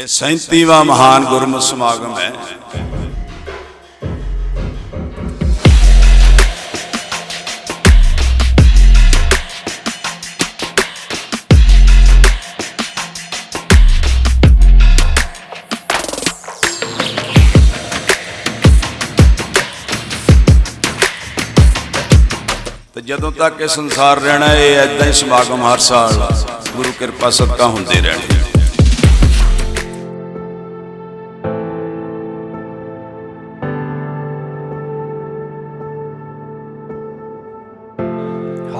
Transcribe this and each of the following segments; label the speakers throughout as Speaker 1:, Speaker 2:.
Speaker 1: ਇਹ 37ਵਾਂ ਮਹਾਨ ਗੁਰਮਤਿ ਸਮਾਗਮ ਹੈ। ਤੇ ਜਦੋਂ ਤੱਕ ਇਹ ਸੰਸਾਰ ਰਹਿਣਾ, ਇਹ ਐਦਾਂ ਹੀ ਸਮਾਗਮ ਹਰ ਸਾਲ ਗੁਰੂ ਕਿਰਪਾ ਸਦਕਾ ਹੁੰਦੇ ਰਹਿਣਗੇ।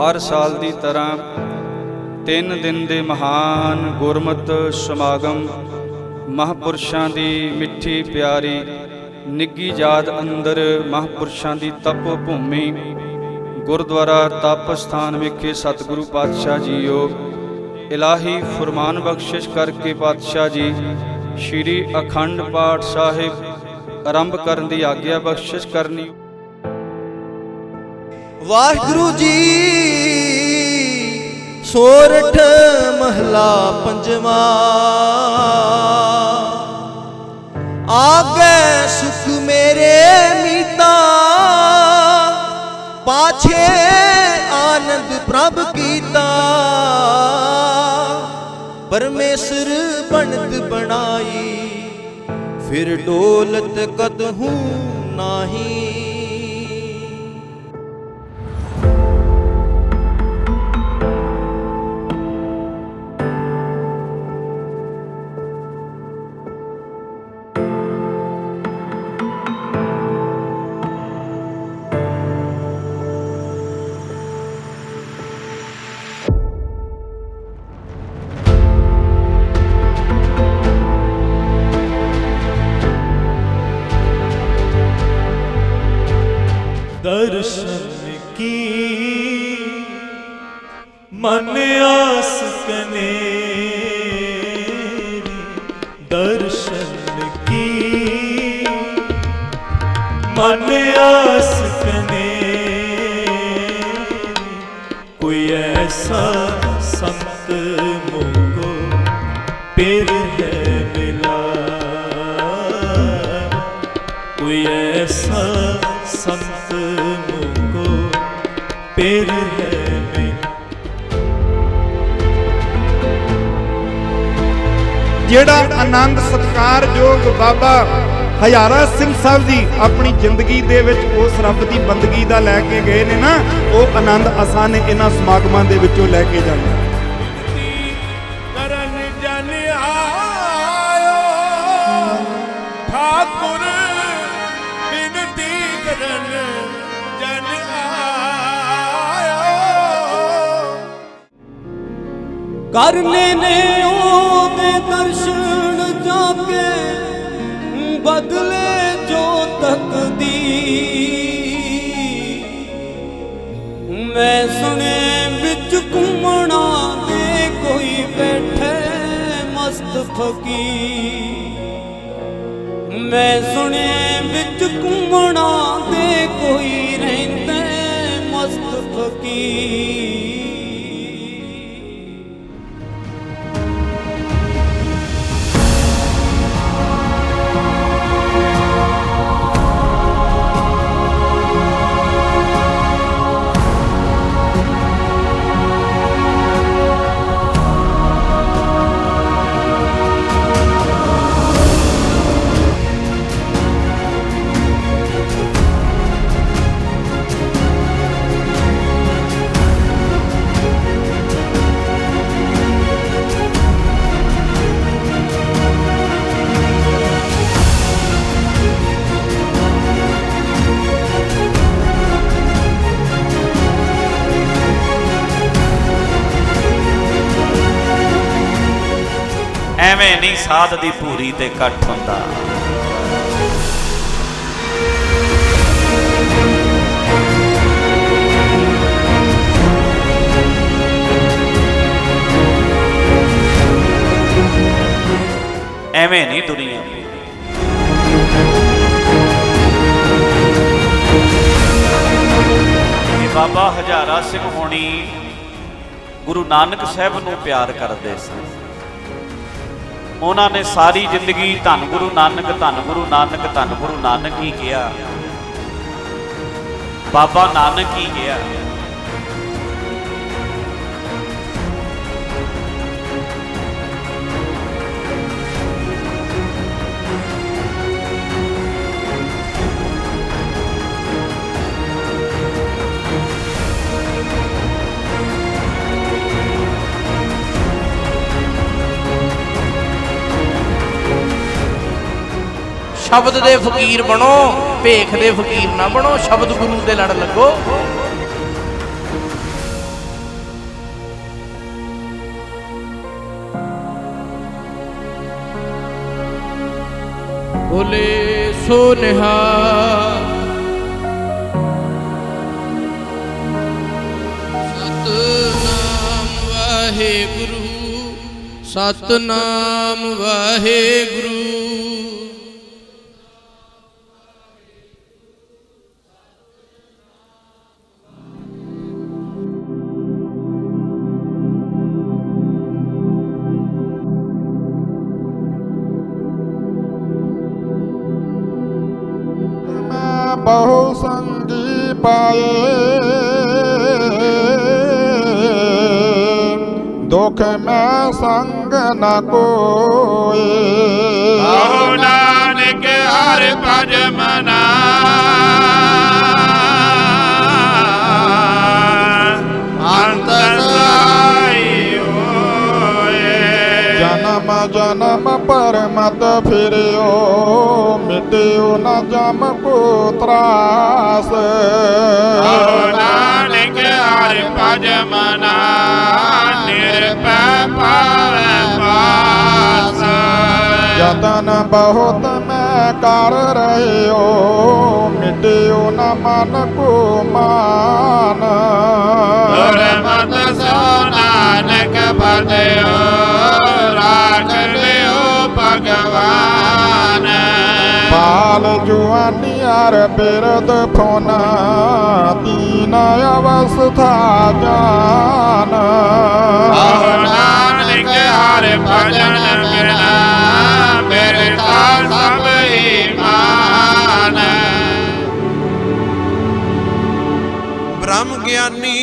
Speaker 2: ਹਰ ਸਾਲ ਦੀ ਤਰ੍ਹਾਂ ਤਿੰਨ ਦਿਨ ਦੇ ਮਹਾਨ ਗੁਰਮਤ ਸਮਾਗਮ ਮਹਾਪੁਰਸ਼ਾਂ ਦੀ ਮਿੱਠੀ ਪਿਆਰੀ ਨਿੱਗੀ ਯਾਦ ਅੰਦਰ ਮਹਾਪੁਰਸ਼ਾਂ ਦੀ ਤਪ ਭੂਮੀ ਗੁਰਦੁਆਰਾ ਤਪ ਸਥਾਨ ਵਿਖੇ ਸਤਿਗੁਰੂ ਪਾਤਸ਼ਾਹ ਜੀਓ। ਇਲਾਹੀ ਫਰਮਾਨ ਬਖਸ਼ਿਸ਼ ਕਰਕੇ ਪਾਤਸ਼ਾਹ ਜੀ, ਸ਼੍ਰੀ ਅਖੰਡ ਪਾਠ ਸਾਹਿਬ ਆਰੰਭ ਕਰਨ ਦੀ ਆਗਿਆ ਬਖਸ਼ਿਸ਼ ਕਰਨੀ।
Speaker 3: ਵਾਹਿਗੁਰੂ ਜੀ ਸੋਰਠ ਮਹਲਾ ਪੰਜਵਾ। ਆਗੇ ਸੁਖ ਮੇਰੇ ਮੀਤਾ, ਪਾਛੇ ਆਨੰਦ ਪ੍ਰਭ ਕੀਤਾ। ਪਰਮੇਸ਼ਰ ਬਣਤ ਬਣਾਈ, ਫਿਰ ਡੋਲਤ ਕਦਹੂ ਨਾਹੀ।
Speaker 4: ਮਨ ਆਸਕਨੇ ਕੋਈ ਐਸਾ ਸੰਤ ਮੋਗੋ ਪਿਰ ਹੈ ਮਿਲਾ। ਕੋਈ ਐਸਾ ਸੰਤ ਮੋਗੋ ਪਿਰ ਹੈ
Speaker 5: ਜਿਹੜਾ ਆਨੰਦ ਸਤਕਾਰ ਬਾਬਾ ਹਜ਼ਾਰਾ ਸਿੰਘ ਸਾਹਿਬ ਜੀ ਆਪਣੀ ਜ਼ਿੰਦਗੀ ਦੇ ਵਿੱਚ ਉਸ ਰੱਬ ਦੀ ਬੰਦਗੀ ਦਾ ਲੈ ਕੇ ਗਏ ਨੇ ਨਾ ਉਹ ਆਨੰਦ ਅਸਾਂ ਨੇ ਇਹਨਾਂ ਸਮਾਗਮਾਂ ਦੇ ਵਿੱਚੋਂ ਲੈ ਕੇ ਜਾਣਾ
Speaker 4: ਕਰਨ ਜਨ ਆਇਓ ਠਾਕੁਰ ਬਿਨਤੀ ਕਰਨ ਜਨ ਆਇਓ।
Speaker 3: ਕਰਨੇ ਨੇ ਉਹਦੇ ਦਰਸ਼ਨ ਬਦਲੇ ਜੋ ਤਕਦੀ ਮੈਂ ਸੁਣੇ ਵਿੱਚ ਘੁੰਮਣਾ ਦੇ ਕੋਈ ਬੈਠੇ ਮਸਤ ਫਕੀਰ। ਮੈਂ ਸੁਣੇ ਵਿੱਚ ਘੁੰਮਣਾ ਦੇ ਕੋਈ ਰਹਿੰਦੇ ਮਸਤ ਫਕੀਰ।
Speaker 6: ਸਾਧ ਦੀ ਭੂਰੀ ਤੇ ਇਕੱਠ ਹੁੰਦਾ। ਐਵੇਂ ਨਹੀਂ ਦੁਨੀਆ। ਇਹ ਬਾਬਾ ਹਜ਼ਾਰਾ ਸਿੰਘ ਹੋਣੀ ਗੁਰੂ ਨਾਨਕ ਸਾਹਿਬ ਨੂੰ ਪਿਆਰ ਕਰਦੇ ਸਨ। ਉਹਨਾਂ ਨੇ ਸਾਰੀ ਜ਼ਿੰਦਗੀ ਧੰਨ ਗੁਰੂ ਨਾਨਕ, ਧੰਨ ਗੁਰੂ ਨਾਨਕ, ਧੰਨ ਗੁਰੂ ਨਾਨਕ ਹੀ ਕਿਹਾ। ਬਾਬਾ ਨਾਨਕ ਹੀ ਕਿਹਾ।
Speaker 7: ਸ਼ਬਦ ਦੇ ਫਕੀਰ ਬਣੋ, ਭੇਖ ਦੇ ਫਕੀਰ ਨਾ ਬਣੋ, ਸ਼ਬਦ ਗੁਰੂ ਦੇ ਲੜ ਲੱਗੋ। ਬੋਲੇ ਸੋ ਨਿਹਾਲ ਸਤਨਾਮ ਵਾਹਿਗੁਰੂ ਸਤਨਾਮ ਵਾਹਿਗੁਰੂ।
Speaker 8: ਬਹੁ ਸੰਗੀ ਪਾਏ। ਦੁਖ ਮੈਂ ਸੰਗ ਨ ਕੋਏ।
Speaker 4: ਆਹੋ ਨਾਨਕ ਹਰ ਭਜ ਮਨਾ। ਅੰਤ
Speaker 8: ਜਨਮ ਪਰਮਤ ਫਿਰਿਓ ਮਿਟਿਓ ਨ ਜਮ ਕੋ ਤਰਾਸ
Speaker 4: ਨਾਨਕ ਹਰ ਭਜ ਮਨਾ ਨਿਰਭੈ ਪਾਵੈ ਪਾਸ।
Speaker 8: ਜਤਨ ਬਹੁਤ ਮੈਂ ਕਰ ਰਹਿਓ ਮਿਟਿਓ ਨ ਮਨ ਕੋ ਮਾਨ
Speaker 4: ਗੁਰਮਤਿ ਸੋ ਨਾਨਕ ਬਦਿਓ ਰਾਖ ਲਿਓ। ਭਗਵਾਨ।
Speaker 8: ਪਾਲ ਜੁਆਨੀ ਅਰ ਬਿਰਦ ਫੋਨਾ ਤੀਨ ਅਵਸਥਾ ਜਾਨ।
Speaker 4: ਆਹ ਨਾਨਕ ਹਰ ਭਜਨ ਬਿਨਾ ਬਿਰਤਾ ਸਭ ਈਮਾਨ।
Speaker 9: ਬ੍ਰਹਮ ਗਿਆਨੀ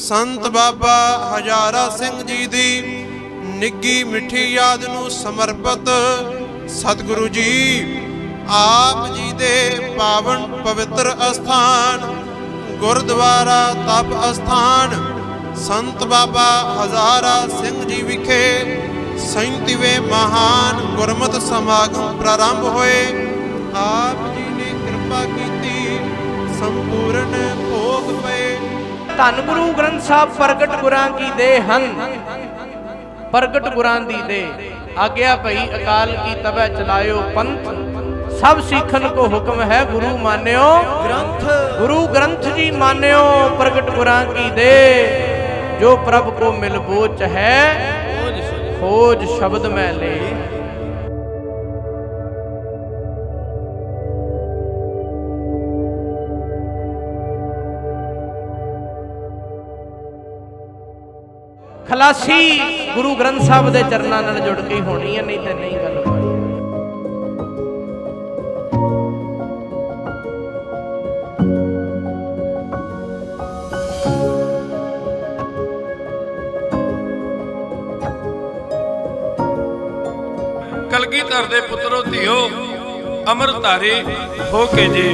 Speaker 9: ਸੰਤ ਬਾਬਾ ਹਜ਼ਾਰਾ ਸਿੰਘ ਜੀ ਦੀ ਨਿੱਗੀ ਮਿੱਠੀ ਯਾਦ ਨੂੰ ਸਮਰਪਿਤ ਸਤਿਗੁਰੂ ਜੀ, ਆਪ ਜੀ ਦੇ ਪਾਵਨ ਪਵਿੱਤਰ ਅਸਥਾਨ, ਗੁਰਦੁਆਰਾ ਤਪ ਅਸਥਾਨ, ਸੰਤ ਬਾਬਾ ਹਜ਼ਾਰਾ ਸਿੰਘ ਜੀ ਵਿਖੇ 37ਵੇਂ ਮਹਾਨ ਗੁਰਮਤਿ ਸਮਾਗਮ ਪ੍ਰਾਰੰਭ ਹੋਏ। ਆਪ ਜੀ ਨੇ ਕਿਰਪਾ ਕੀਤੀ, ਸੰਪੂਰਨ ਭੋਗ ਪਏ।
Speaker 7: ਧੰਨ ਗੁਰੂ ਗ੍ਰੰਥ ਸਾਹਿਬ ਪ੍ਰਗਟ ਗੁਰਾਂ ਕੀ ਦੇ ਹਨ। ਪ੍ਰਗਟ ਗੁਰਾਂ ਦੀ। ਦੇ ਆਗਿਆ ਭਈ ਅਕਾਲ ਕੀ ਤਬੈ ਚਲਾਇਓ ਪੰਥ। ਸਭ ਸਿੱਖਨ ਕੋ ਹੁਕਮ ਹੈ ਗੁਰੂ ਮਾਨਿਓ। ਗ੍ਰੰਥ। ਗੁਰੂ ਗ੍ਰੰਥ ਜੀ ਮਾਨਿਓ ਪ੍ਰਗਟ ਗੁਰਾਂ ਕੀ ਦੇ। ਜੋ ਪ੍ਰਭ ਕੋ ਮਿਲ ਬੋਚ ਹੈ ਖੋਜ ਸ਼ਬਦ ਮੈਂ ਲੈ। ਖਲਾਸੀ ਗੁਰੂ ਗ੍ਰੰਥ ਸਾਹਿਬ ਦੇ ਚਰਨਾਂ ਨਾਲ ਜੁੜ ਕੇ ਹੋਣੀ ਹੈ, ਨਹੀਂ ਤੇ ਨਹੀਂ ਗੱਲ ਬਾਤ
Speaker 10: ਕਲਗੀਧਰ ਦੇ ਪੁੱਤਰੋ, ਧਿਓ ਅਮਰਤਾਰੇ ਹੋ ਕੇ ਜੀ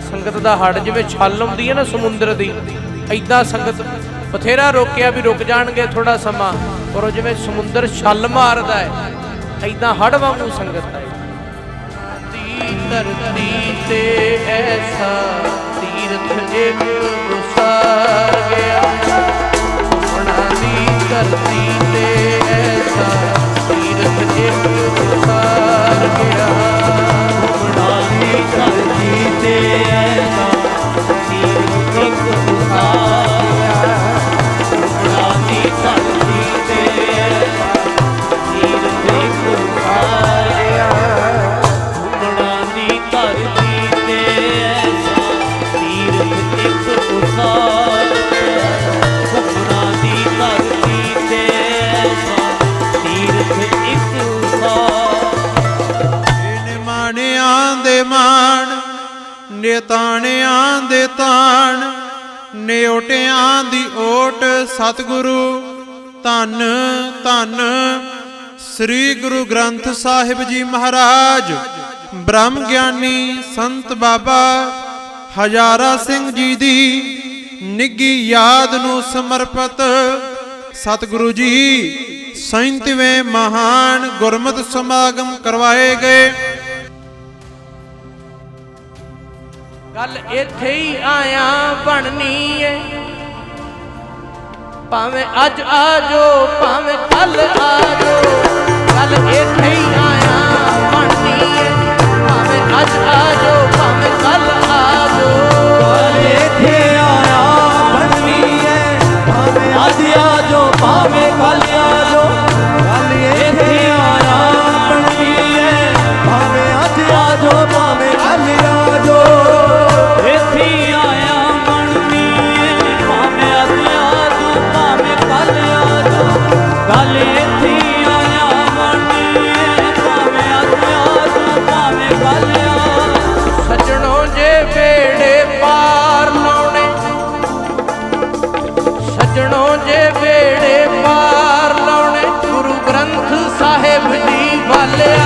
Speaker 3: ਸੰਗਤ
Speaker 7: ਦਾ ਹੜ ਜਿਵੇਂ ਛਲ ਹੁੰਦੀ ਹੈ ਨਾ ਸਮੁੰਦਰ ਦੀ ਐਦਾਂ ਸੰਗਤ ਬਥੇਰਾ ਰੋਕਿਆ ਵੀ ਰੁਕ ਜਾਣਗੇ ਥੋੜਾ ਸਮਾਂ, ਪਰ ਉਹ ਜਿਵੇਂ ਸਮੁੰਦਰ ਛਲ ਮਾਰਦਾ ਹੈ ਐਦਾਂ ਹੜ ਵਾਂਗੂ ਸੰਗਤ ਹੈ। ਦੀ ਧਰਤੀ ਤੇ ਐਸਾ ਤੀਰਥ ਇੱਕ ਉਸਾਰ ਗਿਆ। ਸੁਣਾ ਦੀ ਧਰਤੀ ਤੇ ਐਸਾ ਤੀਰਥ ਇੱਕ
Speaker 9: ਨਿਤਾਣਿਆਂ ਦੇ ਤਾਣ, ਨਿਉਟਿਆਂ ਦੀ ਓਟ ਸਤਿਗੁਰੂ। ਧੰਨ ਧੰਨ ਸ੍ਰੀ ਗੁਰੂ ਗ੍ਰੰਥ ਸਾਹਿਬ ਜੀ ਮਹਾਰਾਜ, ਬ੍ਰਹਮ ਗਿਆਨੀ ਸੰਤ ਬਾਬਾ ਹਜ਼ਾਰਾ ਸਿੰਘ ਜੀ ਦੀ ਨਿੱਗੀ ਯਾਦ ਨੂੰ ਸਮਰਪਿਤ ਸਤਿਗੁਰੂ ਜੀ 37ਵੇਂ ਮਹਾਨ ਗੁਰਮਤਿ ਸਮਾਗਮ ਕਰਵਾਏ ਗਏ।
Speaker 7: ਗੱਲ ਇੱਥੇ ਹੀ ਆਇਆ ਬਣਨੀ ਏ। ਭਾਵੇਂ ਅੱਜ ਆ ਜੋ ਭਾਵੇਂ ਕੱਲ ਆ ਜੋ ਗੱਲ ਇੱਥੇ ਹੀ ਆਇਆ ਬਣਨੀ ਏ। ਭਾਵੇਂ ਅੱਜ ਆ ਜੋ ਭਾਵੇਂ ਕੱਲ वाले